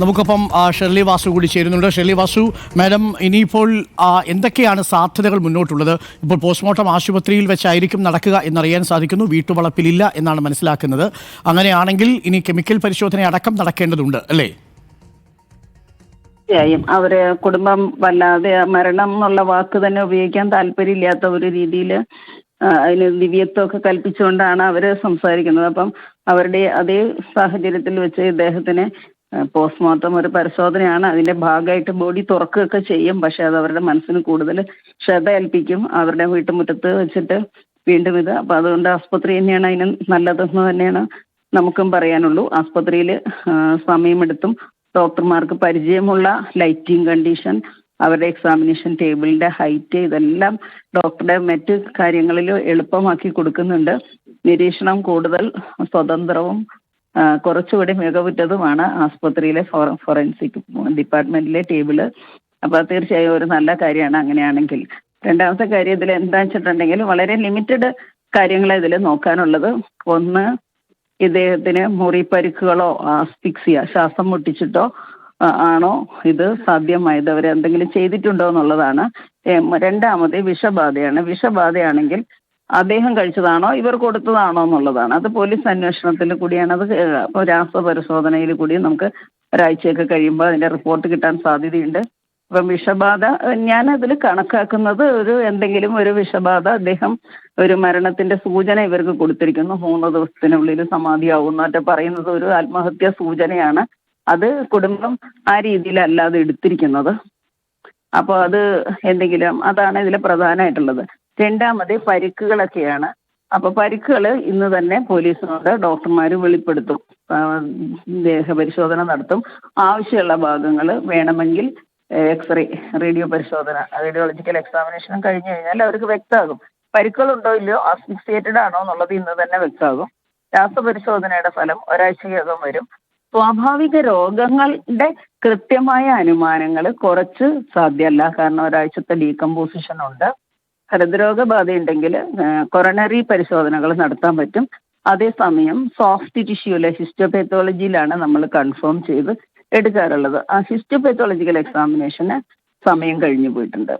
നമുക്കൊപ്പം ഷെർലി വാസു കൂടി ചേരുന്നുണ്ട്. ഷെർലി വാസു മാഡം ഇനിയിപ്പോൾ എന്തൊക്കെയാണ് സാധ്യതകൾ മുന്നോട്ടുള്ളത്? ഇപ്പോൾ പോസ്റ്റ്മോർട്ടം ആശുപത്രിയിൽ വെച്ചായിരിക്കും നടക്കുക എന്നറിയാൻ സാധിക്കുന്നു. വീട്ടുവളപ്പിലില്ല എന്നാണ് മനസ്സിലാക്കുന്നത്. അങ്ങനെയാണെങ്കിൽ ഇനി കെമിക്കൽ പരിശോധന അടക്കം നടക്കേണ്ടതുണ്ട് അല്ലേ? തീർച്ചയായും. അവർ കുടുംബം വല്ലാതെ മരണം എന്നുള്ള വാക്ക് തന്നെ ഉപയോഗിക്കാൻ താല്പര്യമില്ലാത്ത ഒരു രീതിയിൽ അതിന് ദിവ്യത്വമൊക്കെ കൽപ്പിച്ചുകൊണ്ടാണ് അവർ സംസാരിക്കുന്നത്. അപ്പം അവരുടെ അതേ സാഹചര്യത്തിൽ വെച്ച് ഇദ്ദേഹത്തിന് പോസ്റ്റ്മോർട്ടം ഒരു പരിശോധനയാണ്. അതിന്റെ ഭാഗമായിട്ട് ബോഡി തുറക്കുകയൊക്കെ ചെയ്യും. പക്ഷെ അത് അവരുടെ മനസ്സിന് കൂടുതൽ ക്ഷത ഏൽപ്പിക്കും. അവരുടെ വീട്ടുമുറ്റത്ത് വെച്ചിട്ട് വീണ്ടും ഇത്. അപ്പോൾ അതുകൊണ്ട് ആസ്പത്രി തന്നെയാണ് അതിന് നല്ലതെന്ന് തന്നെയാണ് നമുക്കും പറയാനുള്ളൂ. ആസ്പത്രിയിൽ സമയമെടുത്തും ഡോക്ടർമാർക്ക് പരിചയമുള്ള ലൈറ്റിംഗ് കണ്ടീഷൻ അവരുടെ എക്സാമിനേഷൻ ടേബിളിന്റെ ഹൈറ്റ് ഇതെല്ലാം ഡോക്ടറുടെ മറ്റ് കാര്യങ്ങളിൽ എളുപ്പമാക്കി കൊടുക്കുന്നുണ്ട്. നിരീക്ഷണം കൂടുതൽ സ്വതന്ത്രവും കുറച്ചുകൂടി മികവുറ്റതുമാണ് ആസ്പത്രിയിലെ ഫോറൻസിക് ഡിപ്പാർട്ട്മെന്റിലെ ടേബിൾ. അപ്പോൾ തീർച്ചയായും ഒരു നല്ല കാര്യമാണ് അങ്ങനെയാണെങ്കിൽ. രണ്ടാമത്തെ കാര്യം ഇതിൽ എന്താ വെച്ചിട്ടുണ്ടെങ്കിൽ വളരെ ലിമിറ്റഡ് കാര്യങ്ങളെ ഇതിൽ നോക്കാനുള്ളത്. ഒന്ന് ഇദ്ദേഹത്തിന് മുറിപ്പരുക്കുകളോ ആസ്പിക്സിയ ശ്വാസം മുട്ടിച്ചിട്ടോ ആണോ ഇത് സാധ്യമായത്? അവർ എന്തെങ്കിലും ചെയ്തിട്ടുണ്ടോ എന്നുള്ളതാണ്. രണ്ടാമത് വിഷബാധയാണ്. വിഷബാധയാണെങ്കിൽ അദ്ദേഹം കഴിച്ചതാണോ ഇവർ കൊടുത്തതാണോ എന്നുള്ളതാണ്. അത് പോലീസ് അന്വേഷണത്തിൽ കൂടിയാണ്. അത് ഇപ്പോൾ രാസപരിശോധനയിൽ കൂടി നമുക്ക് ഒരാഴ്ചയൊക്കെ കഴിയുമ്പോൾ അതിന്റെ റിപ്പോർട്ട് കിട്ടാൻ സാധ്യതയുണ്ട്. അപ്പം വിഷബാധ ഞാൻ അതിൽ കണക്കാക്കുന്നത് ഒരു എന്തെങ്കിലും ഒരു വിഷബാധ അദ്ദേഹം ഒരു മരണത്തിന്റെ സൂചന ഇവർക്ക് കൊടുത്തിരിക്കുന്നു. മൂന്ന് ദിവസത്തിനുള്ളിൽ സമാധിയാവും എന്നൊക്കെ പറയുന്നത് ഒരു ആത്മഹത്യാ സൂചനയാണ്. അത് കുടുംബം ആ രീതിയിലല്ല അത് എടുത്തിരിക്കുന്നത്. അപ്പോൾ അത് എന്തെങ്കിലും അതാണ് ഇതിൽ പ്രധാനമായിട്ടുള്ളത്. രണ്ടാമത് പരിക്കുകളൊക്കെയാണ്. അപ്പോൾ പരിക്കുകൾ ഇന്ന് തന്നെ പോലീസിനോട് ഡോക്ടർമാർ വെളിപ്പെടുത്തും. ദേഹപരിശോധന നടത്തും. ആവശ്യമുള്ള ഭാഗങ്ങൾ വേണമെങ്കിൽ എക്സ്റേ റേഡിയോ പരിശോധന റേഡിയോളജിക്കൽ എക്സാമിനേഷൻ കഴിഞ്ഞു കഴിഞ്ഞാൽ അവർക്ക് വ്യക്തമാകും. പരിക്കുകളുണ്ടോ ഇല്ലയോ അസ്ഫിക്സിയേറ്റഡ് ആണോ എന്നുള്ളത് ഇന്ന് തന്നെ വ്യക്തമാകും. രാസപരിശോധനയുടെ ഫലം ഒരാഴ്ചയ്ക്കകം വരും. സ്വാഭാവിക രോഗങ്ങളുടെ കൃത്യമായ അനുമാനങ്ങൾ കുറച്ച് സാധ്യമല്ല. കാരണം ഒരാഴ്ചത്തെ ഡീകമ്പോസിഷൻ ഉണ്ട്. ഹൃദ്രോഗ ബാധയുണ്ടെങ്കിൽ കൊറോണറി പരിശോധനകൾ നടത്താൻ പറ്റും. അതേസമയം സോഫ്റ്റ് ടിഷ്യൂലെ ഹിസ്റ്റോപെത്തോളജിയിലാണ് നമ്മൾ കൺഫേം ചെയ്ത് എടുക്കാറുള്ളത്. ആ ഹിസ്റ്റോപെത്തോളജിക്കൽ എക്സാമിനേഷന് സമയം കഴിഞ്ഞു പോയിട്ടുണ്ട്.